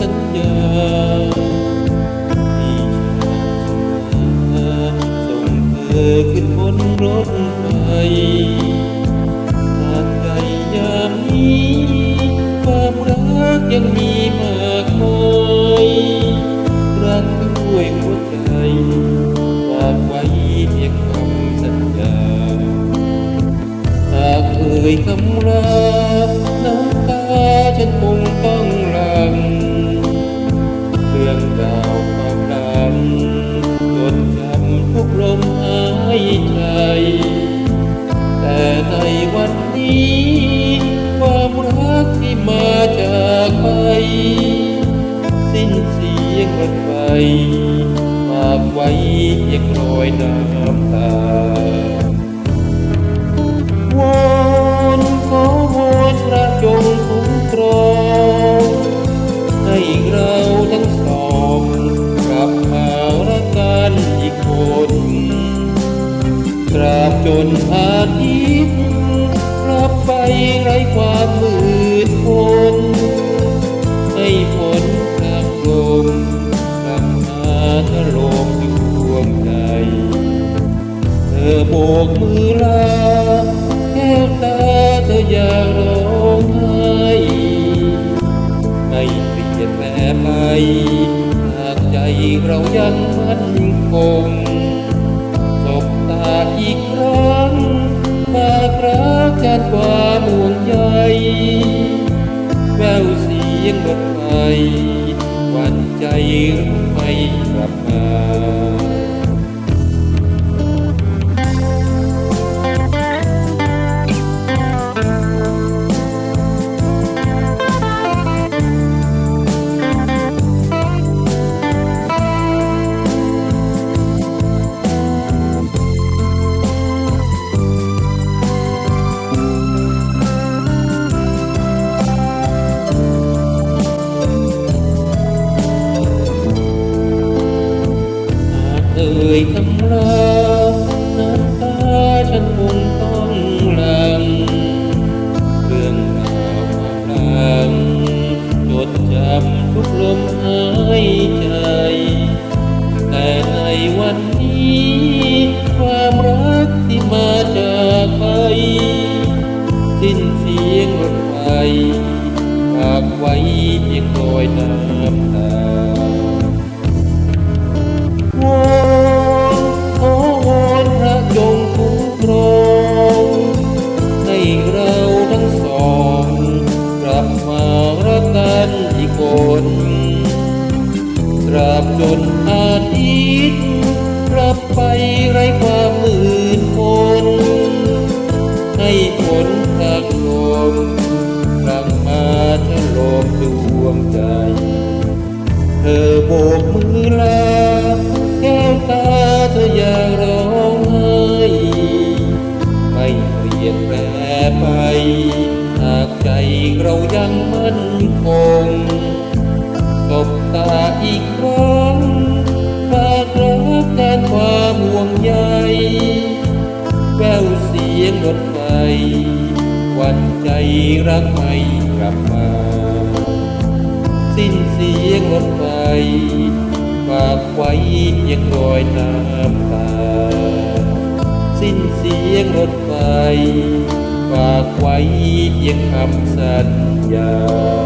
สัญญาที่จะส่งเธอขึ้นบนรถไฟหากใจยามนี้ ความรักยังมีมากมายรักด้วยหัวใจฝากไว้เพียงคำสัญญาหากเอ่ยคำลา ฝากไว้เพียงรอยน้ำตาวอนขอวอนพระจงคุ้มครองให้เราทั้งสองกลับมารักกันอีกคนตราบจนอาทิตย์รับไปไร้ความมืดมน กมือลาแก้วตาเธออย่าร้องไห้ไม่เปลี่ยนแปลไปหากใจเรายังมั่นคงสบตาอีกครั้งฝากรักกันความห่วงใยแววเสียงรถไฟหวันใจไม่กลับมา อ่ยคำลาน้ำตาฉันคงต้องหลังเรื่องราวความรักจดจำทุกลมหายใจ แต่ในวันนี้ ความรักที่มาจากไป สิ้นเสียงรถไฟฝากไว้เพียงรอยน้ำ ลับมารักกันอีกคนตราบจนอาทิตย์รับไปไรความมืดมนให้ผลทักลมกลับมาฉลมดวงใจ เธอโบกมือลา นคงสบตาอีกครั้งฝากรักแทนความห่วงใยแววเสียงรถไฟหวั่นใจรักไม่กลับมา สิ้นเสียงรถไฟฝากไว้เพียงรอยน้ำตา สิ้นเสียงรถไฟฝากไว้เพียงคำสัญญา Yeah.